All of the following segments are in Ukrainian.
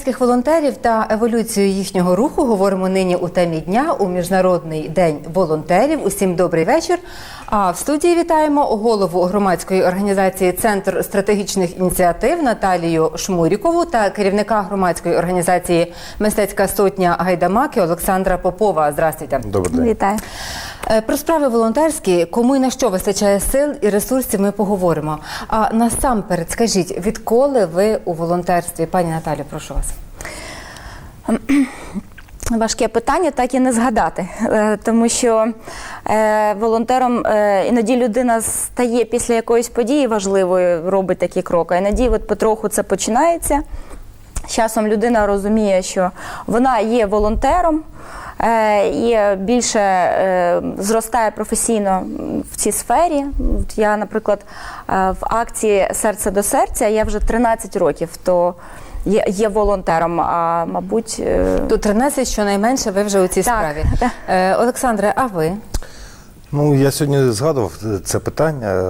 Хмельницьких волонтерів та еволюцію їхнього руху говоримо нині у темі дня у Міжнародний день волонтерів. Усім добрий вечір. А в студії вітаємо голову громадської організації Центр стратегічних ініціатив Наталію Шмурікову та керівника громадської організації Мистецька сотня Гайдамаки Олександра Попова. Здравствуйте. Добрий день. Вітаю. Е, Про справи волонтерські, кому і на що вистачає сил і ресурсів, ми поговоримо. А насамперед, скажіть, відколи ви у волонтерстві? Пані Наталю, прошу вас. Важке питання, так і не згадати, Е, тому що е, волонтером іноді людина стає після якоїсь події важливої, робить такі кроки. Іноді от потроху це починається. З часом людина розуміє, що вона є волонтером е, і більше е, зростає професійно в цій сфері. Я, наприклад, е, в акції Серце до серця я вже 13 років, то є, є волонтером. А мабуть, Тут 13, щонайменше, ви вже у цій Так, справі. Олександре, а ви? Ну, я сьогодні згадував це питання.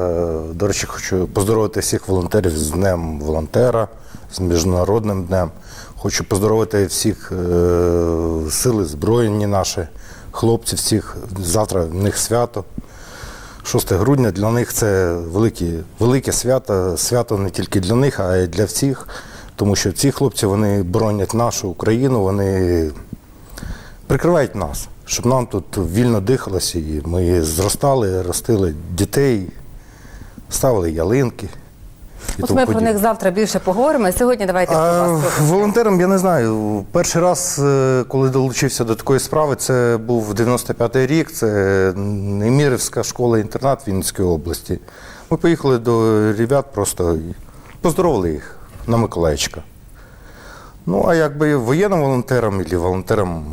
До речі, хочу поздоровити всіх волонтерів з Днем волонтера, з Міжнародним днем. Хочу поздоровити всіх е, сили збройні наші, хлопців, всіх. Завтра в них свято. 6 грудня для них це великі, велике свято, свято не тільки для них, а й для всіх. Тому що ці хлопці вони боронять нашу Україну, вони прикривають нас, щоб нам тут вільно дихалося, і ми зростали, ростили дітей, ставили ялинки. І От ми про них завтра більше поговоримо. Сьогодні давайте про А, вас. трохи. волонтером я не знаю. Перший раз, е, коли долучився до такої справи, це був 95-й рік. Це Немірівська школа-інтернат Вінницької області. Ми поїхали до ребят, просто поздоровили їх на Миколаївчика. Ну, а якби воєнним волонтером або волонтером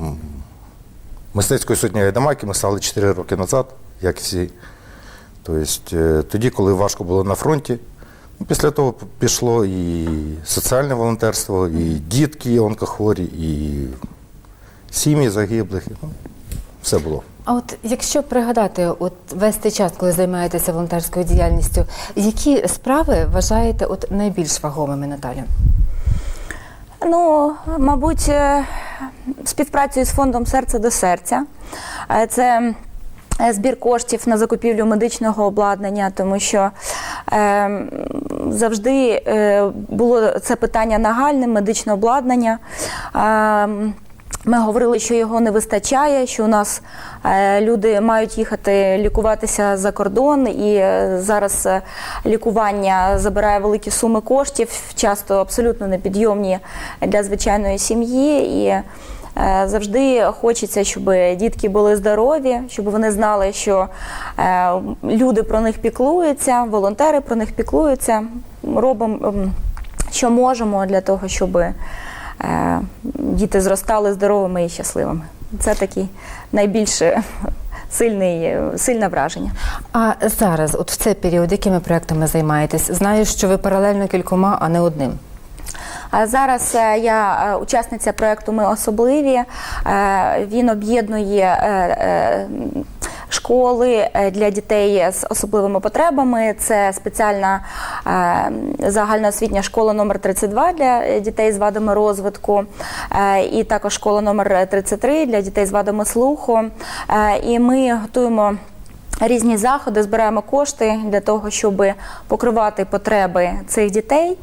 мистецької сотні Айдамаки ми стали 4 роки назад, як всі. Тобто, тоді, коли важко було на фронті, після того пішло і соціальне волонтерство, і дітки онкохворі, і сім'ї загиблих. Ну, все було. А от якщо пригадати, от весь цей час, коли займаєтеся волонтерською діяльністю, які справи вважаєте от найбільш вагомими, Наталя? Ну, мабуть, е, співпрацею з фондом серце до серця. Е, Це збір коштів на закупівлю медичного обладнання, тому що е, завжди е, було це питання нагальним, медичне обладнання. Е, ми говорили, що його не вистачає, що у нас е, люди мають їхати лікуватися за кордон, і е, зараз е, лікування забирає великі суми коштів, часто абсолютно непідйомні для звичайної сім'ї. І е, завжди хочеться, щоб дітки були здорові, щоб вони знали, що е, люди про них піклуються, волонтери про них піклуються. Робимо, ем, що можемо для того, щоб е, діти зростали здоровими і щасливими. Це такий найбільш е, сильний, е, сильне враження. А зараз, от в цей період, якими проектами займаєтесь? Знаю, що ви паралельно кількома, а не одним. Зараз е, я е, учасниця проєкту Ми особливі. Е, Він об'єднує школи для дітей з особливими потребами. Це спеціальна загальноосвітня школа номер 32 для дітей з вадами розвитку, і також школа номер 33 для дітей з вадами слуху. І ми готуємо. Різні заходи збираємо кошти для того, щоб покривати потреби цих дітей.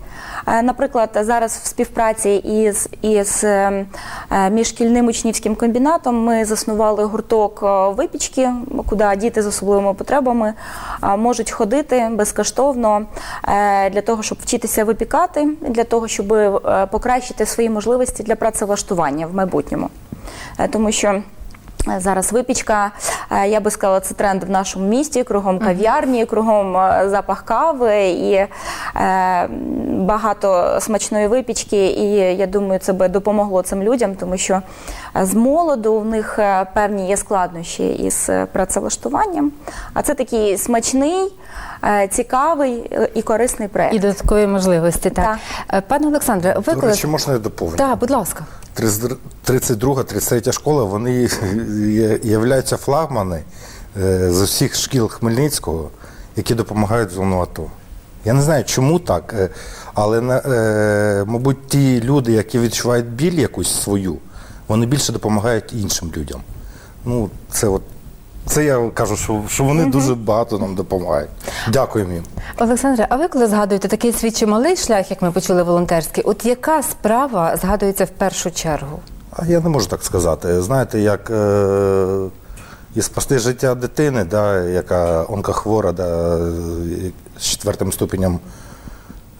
Е, Наприклад, зараз в співпраці із, із е, е, міжшкільним учнівським комбінатом ми заснували гурток випічки, куди діти з особливими потребами можуть ходити безкоштовно для того, щоб вчитися випікати, для того, щоб покращити свої можливості для працевлаштування в майбутньому. Тому що Зараз випічка, е, я би сказала, це тренд в нашому місті, кругом кав'ярні, кругом е, запах кави і е, багато смачної випічки. І я думаю, це би допомогло цим людям, тому що з молоду в них певні є складнощі із працевлаштуванням. А це такий смачний, е, цікавий і корисний проект. І додаткові можливості. Так. Так. Пане Олександре, ви До коли... речі, можна я доповню? Так, будь ласка. 32, 33 школа, вони являються флагмани е, з усіх шкіл Хмельницького, які допомагають в зону АТО. Я не знаю, чому так, е, але е, мабуть, ті люди, які відчувають біль якусь свою, вони більше допомагають іншим людям. Ну, це от. Це я кажу, що, що вони дуже багато нам допомагають. Дякуємо їм. Олександре, а ви коли згадуєте такий свій чималий шлях, як ми почули волонтерський, от яка справа згадується в першу чергу? А я не можу так сказати. Знаєте, як е, і спасти життя дитини, да, яка онкохвора да, з четвертим ступенем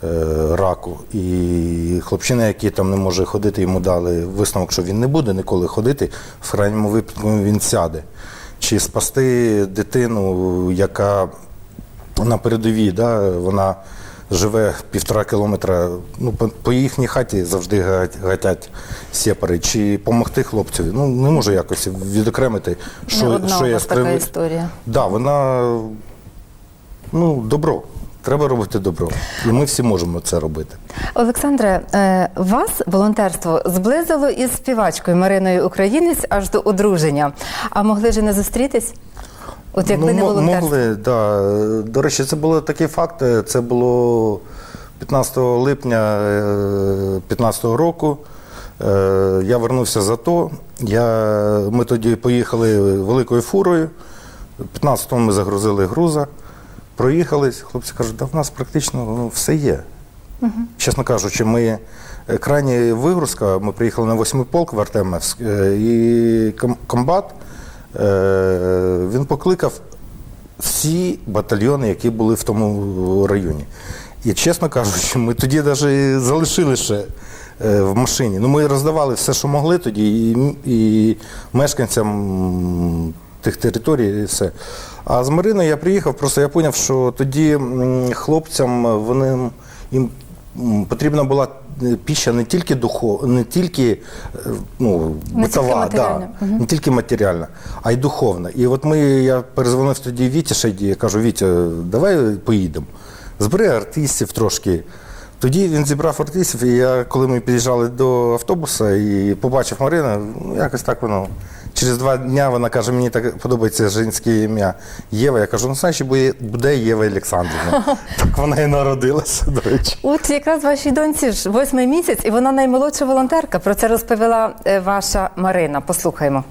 е, раку, і хлопчина, який там не може ходити, йому дали висновок, що він не буде ніколи ходити, в крайньому випадку він сяде. Чи спасти дитину, яка на передовій, да, вона живе півтора кілометра. Ну, по, по їхній хаті завжди гатять сепари. Чи допомогти хлопцю. Ну, не можу якось відокремити, що, Не одна що у я вас така історія. Да, вона ну, добро. Треба робити добро. І ми всі можемо це робити. Олександре, е, вас волонтерство зблизило із співачкою Мариною Українець аж до одруження. А могли ж не зустрітись? От якби не мо- волонтерство. Ну, могли, да. До речі, це були такі факти. Це було 15 липня 2015 року. Е, Я вернувся з АТО. Я, ми тоді поїхали великою фурою. 15-му ми загрузили груза, проїхались. Хлопці кажуть, да в нас практично ну, все є. Чесно кажучи, ми е, крайня вигрузка, ми приїхали на восьмий полк в Артемівськ, е, і комбат е, він покликав всі батальйони, які були в тому районі. І чесно кажучи, ми тоді навіть залишили ще в машині. Ну, ми роздавали все, що могли тоді, і, і мешканцям тих територій, і все. А з Мариною я приїхав, просто я зрозумів, що тоді хлопцям вони їм потрібна була е, піща не тільки духов, не тільки е, ну, Не тільки битова, матеріальна. не тільки матеріальна, а й духовна. І от ми, я перезвонив тоді Віті Шайді, я кажу, Вітя, давай поїдемо. Збери артистів трошки. Тоді він зібрав артистів, і я, коли ми під'їжджали до автобуса і побачив Марину, ну якось так воно. Через два дні вона каже, мені так подобається жінське ім'я Єва. Я кажу, ну знаєш, буде- буде Єва Олександрівна. Так вона і народилася, до речі. От якраз вашій доньці ж восьмий місяць, і вона наймолодша волонтерка. Про це розповіла е, ваша Марина. Послухаймо.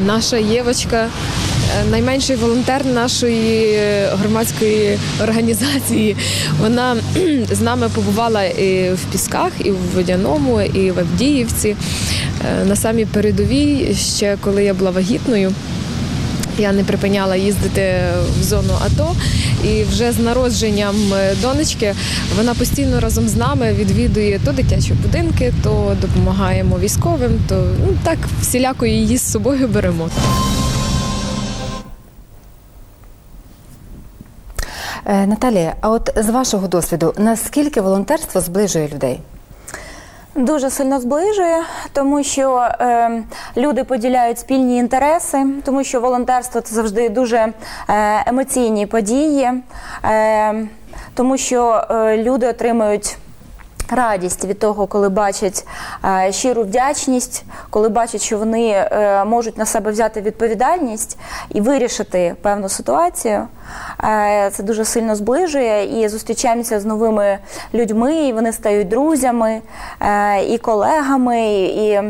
Наша Євочка, найменший волонтер нашої е, громадської організації. Вона з нами побувала і в Пісках, і в Водяному, і в Авдіївці. Е, На самій передовій, ще коли я була вагітною. Я не припиняла їздити в зону АТО, і вже з народженням е, донечки вона постійно разом з нами відвідує то дитячі будинки, то допомагаємо військовим. То ну так всіляко її з собою беремо. Наталія, а от з вашого досвіду, наскільки волонтерство зближує людей? Дуже сильно зближує, тому що е, люди поділяють спільні інтереси, тому що волонтерство це завжди дуже е, емоційні події, е, тому що е, люди отримують. Радість від того, коли бачать е, щиру вдячність, коли бачать, що вони е, можуть на себе взяти відповідальність і вирішити певну ситуацію. Е, це дуже сильно зближує і зустрічаємося з новими людьми, і вони стають друзями і колегами, і.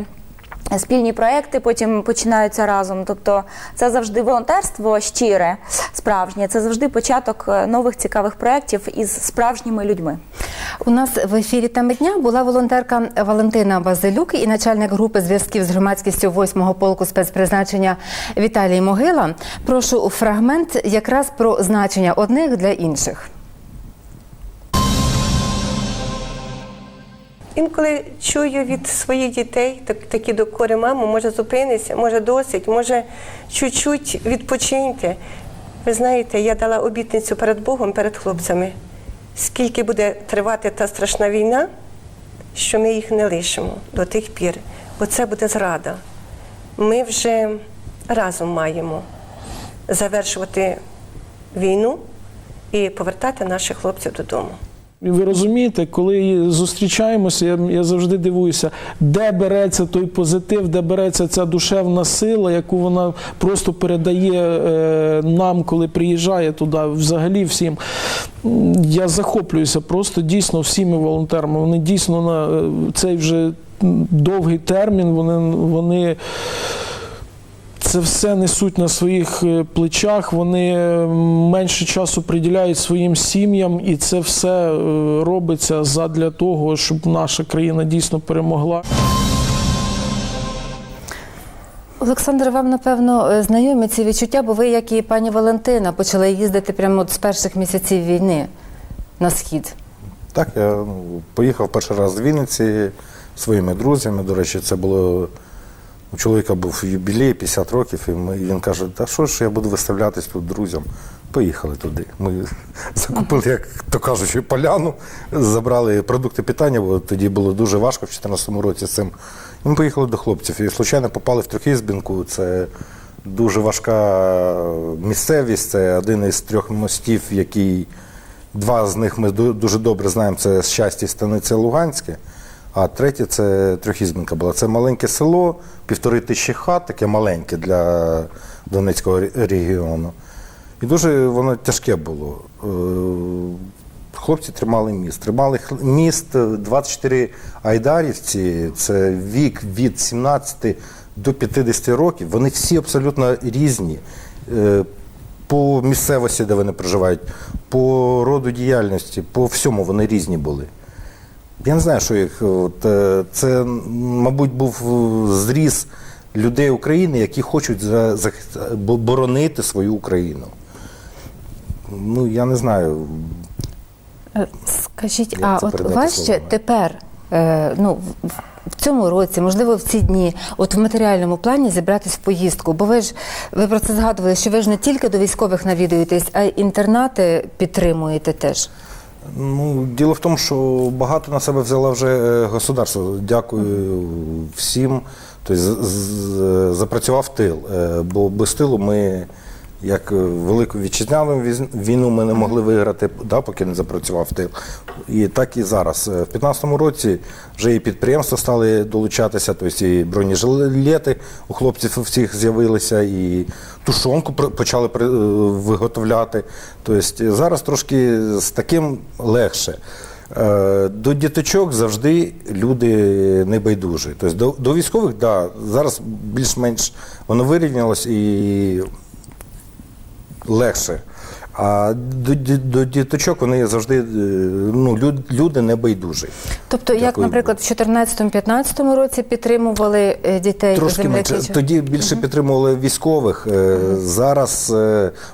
Спільні проекти потім починаються разом. Тобто це завжди волонтерство щире, справжнє. Це завжди початок нових цікавих проєктів із справжніми людьми. У нас в ефірі теми дня була волонтерка Валентина Базилюк і начальник групи зв'язків з громадськістю 8-го полку спецпризначення Віталій Могила. Прошу фрагмент якраз про значення одних для інших. Інколи чую від своїх дітей так, такі докори, мамо, може зупинися, може досить, може чуть-чуть відпочиньте. Ви знаєте, я дала обітницю перед Богом, перед хлопцями, скільки буде тривати та страшна війна, що ми їх не лишимо до тих пір, бо це буде зрада. Ми вже разом маємо завершувати війну і повертати наших хлопців додому. Ви розумієте, коли зустрічаємося, я, я завжди дивуюся, де береться той позитив, де береться ця душевна сила, яку вона просто передає е, нам, коли приїжджає туди, взагалі всім. Я захоплююся просто дійсно всіми волонтерами. Вони дійсно на е, цей вже довгий термін, вони. вони це все несуть на своїх е, плечах. Вони е, менше часу приділяють своїм сім'ям, і це все е, робиться задля того, щоб наша країна дійсно перемогла. Олександр, вам напевно знайомі ці відчуття, бо ви, як і пані Валентина, почали їздити прямо от з перших місяців війни на схід. Так, я ну, поїхав перший раз з Вінниці своїми друзями. До речі, це було. У чоловіка був юбілей 50 років, і ми, він каже, та що ж я буду виставлятись тут друзям. Поїхали туди. Ми закупили, як то кажучи, поляну, забрали продукти питання, бо тоді було дуже важко в 2014 році з цим. І ми поїхали до хлопців. І случайно попали в Трьохізбінку. Це дуже важка місцевість. Це один із трьох мостів, який Два з них ми дуже добре знаємо, це щастя станиця Луганське, а третє це Трьохізбинка була. Це маленьке село, півтори тисячі хат, таке маленьке для Донецького регіону. І дуже воно тяжке було. Е, Хлопці тримали міст. Тримали міст е, 24 айдарівці, це вік від 17 до 50 років. Вони всі абсолютно різні. Е, По місцевості, де вони проживають, по роду діяльності, по всьому вони різні були. Я не знаю, що їх. От, е, це, мабуть, був е, зріз людей України, які хочуть за, бо- боронити свою Україну. Ну, я не знаю. Е, Скажіть, а от важче тепер, е, ну, в цьому році, можливо, в ці дні, от в матеріальному плані зібратись в поїздку? Бо ви ж ви про це згадували, що ви ж не тільки до військових навідуєтесь, а й інтернати підтримуєте теж. Ну, діло в тому, що багато на себе взяла вже е, государство. Дякую всім. Тобто запрацював тил. Е, Бо без тилу ми, як е, велику вітчизняну війну, ми не могли виграти, да, поки не запрацював тил. І так і зараз. Е, В 2015 році вже і підприємства стали долучатися, тобто і бронежилети у хлопців всіх з'явилися, і тушонку почали е, виготовляти. Тобто зараз трошки з таким легше. До діточок завжди люди небайдужі. Тобто до, до військових, да, зараз більш-менш воно вирівнялось і легше. А до, ді- до діточок вони завжди е, ну, люд- люди небайдужі. Тобто, як, наприклад, в 2014-2015 році підтримували е, дітей Трошки менше. Тоді більше підтримували військових. Е, Зараз,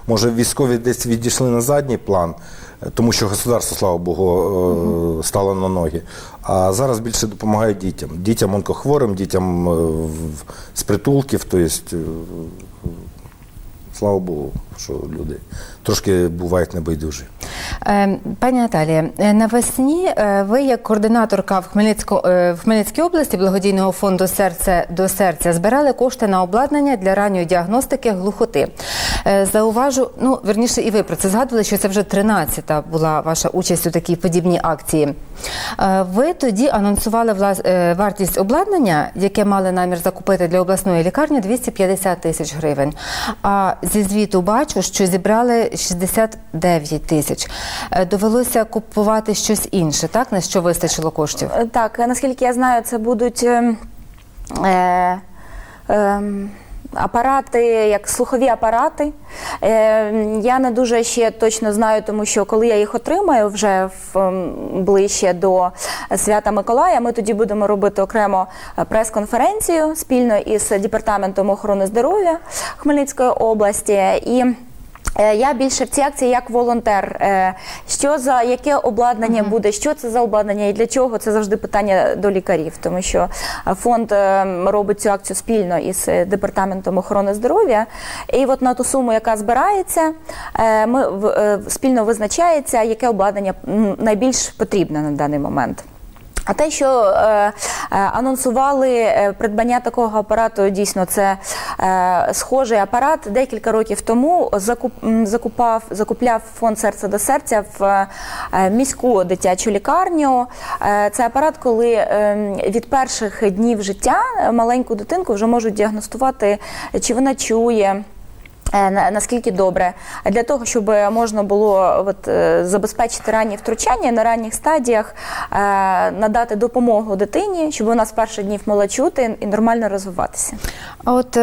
може, військові десь відійшли на задній план, тому що государство, слава Богу, е, стало на ноги. А зараз більше допомагають дітям. Дітям онкохворим, дітям з притулків. Тобто, слава Богу, що люди трошки бувають небайдужі. Е, Пані Наталія, е, навесні е, ви, як координаторка в, Хмельницько, в Хмельницькій області благодійного фонду Серце до серця збирали кошти на обладнання для ранньої діагностики глухоти. Зауважу, ну верніше, і ви про це згадували, що це вже 13-та була ваша участь у такій подібній акції. Ви тоді анонсували влас- вартість обладнання, яке мали намір закупити для обласної лікарні 250 тисяч гривень. А зі звіту бачу, що зібрали 69 тисяч. Е, Довелося купувати щось інше, так на що вистачило коштів? Е, Так, наскільки я знаю, це будуть ем, е, е, апарати, як слухові апарати. Е, я не дуже ще точно знаю, тому що коли я їх отримаю вже в, ем, ближче до свята Миколая, ми тоді будемо робити окремо прес-конференцію спільно із департаментом охорони здоров'я Хмельницької області. І Я більше в цій акції як волонтер. Е, Що за яке обладнання буде, що це за обладнання і для чого? Це завжди питання до лікарів, тому що е, фонд е, робить цю акцію спільно із е, департаментом охорони здоров'я. І от на ту суму, яка збирається, е, ми е, спільно визначається, яке обладнання найбільш потрібне на даний момент. А те, що е, е, анонсували е, придбання такого апарату, дійсно це е, схожий апарат. Декілька років тому закуп, закупав, закупляв фонд серце до серця в е, міську дитячу лікарню. Е, це апарат, коли е, від перших днів життя маленьку дитинку вже можуть діагностувати, чи вона чує. Е, на- Наскільки добре для того, щоб можна було от, е, забезпечити ранні втручання на ранніх стадіях, е, надати допомогу дитині, щоб вона з перших днів могла чути і нормально розвиватися. А от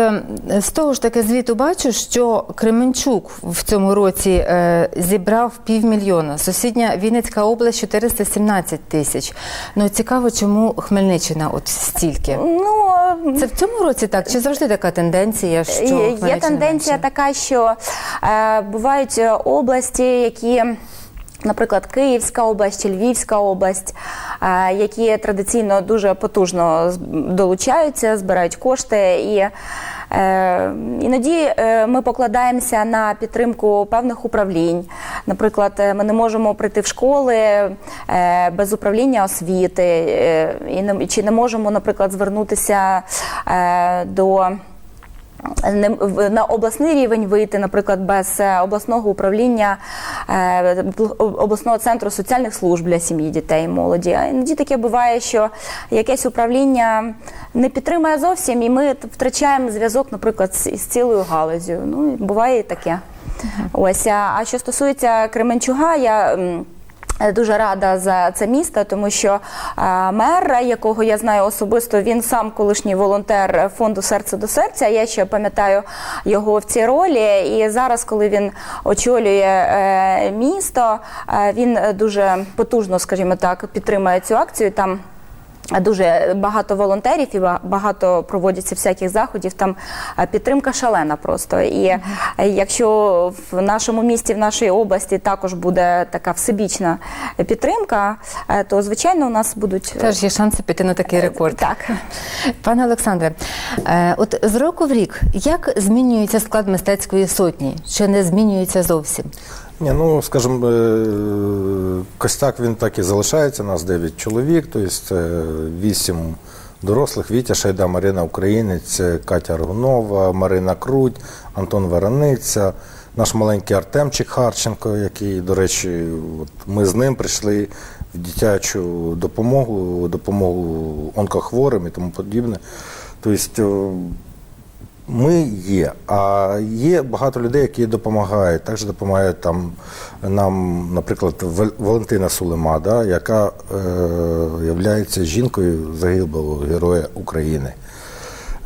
з того ж таки звіту бачу, що Кременчук в цьому році зібрав півмільйона. Сусідня Вінницька область 417 тисяч. Ну цікаво, чому Хмельниччина от стільки. Ну Це в цьому році так? Чи завжди така тенденція? Що Є- Є тенденція менше? така, що е, бувають е, області, які. Наприклад, Київська область чи Львівська область, е, які традиційно дуже потужно долучаються, збирають кошти, і е, іноді е, ми покладаємося на підтримку певних управлінь. Наприклад, ми не можемо прийти в школи без управління освіти, чи не можемо, наприклад, звернутися до на обласний рівень вийти, наприклад, без е, обласного управління е, обласного центру соціальних служб для сім'ї, дітей і молоді. А іноді таке буває, що якесь управління не підтримує зовсім, і ми втрачаємо зв'язок, наприклад, з, цілою галузю. Ну буває і таке. Ось а що стосується Кременчуга, я. Е, Дуже рада за це місто, тому що е, мер, якого я знаю особисто, він сам колишній волонтер фонду серце до серця. Я ще пам'ятаю його в цій ролі. І зараз, коли він очолює е, місто, він дуже потужно, скажімо так, підтримує цю акцію. Там Дуже багато волонтерів і ба- багато проводяться всяких заходів. Там е, підтримка шалена просто. І е, якщо в нашому місті, в нашій області також буде така всебічна підтримка, е, то звичайно у нас будуть Теж є шанси піти на такий рекорд. так. Пане Олександре, от з року в рік як змінюється склад мистецької сотні? Чи не змінюється зовсім? Ні, ну скажімо, е, костяк він так і залишається. Нас 9 чоловік, тобто це 8 дорослих. Вітя Шайда, Марина Українець, Катя Аргунова, Марина Круть, Антон Вараниця, наш маленький Артемчик Харченко, який, до речі, от ми з ним прийшли в дитячу допомогу, допомогу онкохворим і тому подібне. Тобто, ми є, а є багато людей, які допомагають. Також допомагають там нам, наприклад, Вал- Валентина Сулема, да, яка е, є жінкою загиблого героя України.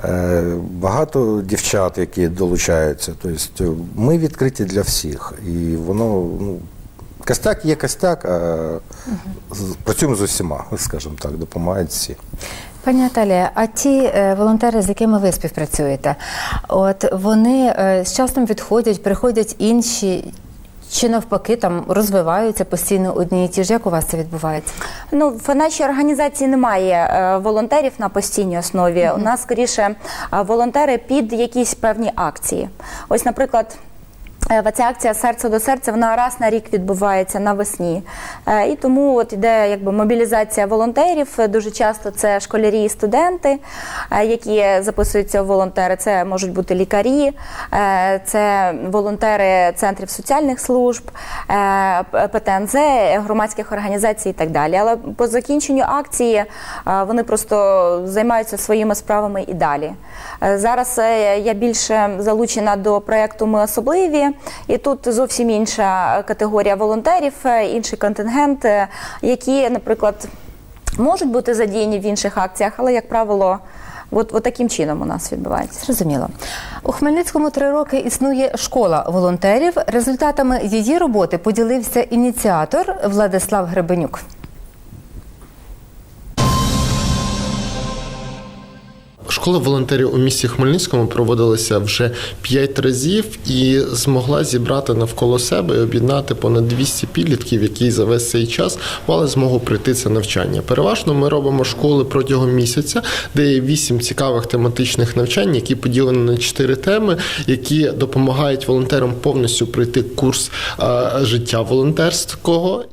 Е, багато дівчат, які долучаються. Тобто ми відкриті для всіх. І воно, ну, костяк є костяк, а з- працюємо з усіма, скажімо так, допомагають всі. Пані Наталія, а ті е, волонтери, з якими ви співпрацюєте, от вони е, з часом відходять, приходять інші, чи навпаки там розвиваються постійно одні і ті ж. Як у вас це відбувається? Ну, в нашій організації немає е, волонтерів на постійній основі. У нас скоріше волонтери під якісь певні акції. Ось, наприклад. Е, Ця акція серце до серця вона раз на рік відбувається навесні. Е, І тому от іде якби мобілізація волонтерів. Дуже часто це школярі і студенти, е, які записуються в волонтери. Це можуть бути лікарі, це волонтери центрів соціальних служб, ПТНЗ, громадських організацій і так далі. Але по закінченню акції вони просто займаються своїми справами і далі. Зараз я більше залучена до проєкту Ми особливі, і тут зовсім інша категорія волонтерів, е, інший контингент, е, які, наприклад, можуть бути задіяні в інших акціях, але, як правило, от, от таким чином у нас відбувається. Зрозуміло. У Хмельницькому три роки існує школа волонтерів. Результатами її роботи поділився ініціатор Владислав Гребенюк. Школа волонтерів у місті Хмельницькому проводилася вже 5 разів і змогла зібрати навколо себе і об'єднати понад 200 підлітків, які за весь цей час мали змогу прийти це навчання. Переважно ми робимо школи протягом місяця, де є 8 цікавих тематичних навчань, які поділені на 4 теми, які допомагають волонтерам повністю пройти курс е, життя волонтерського.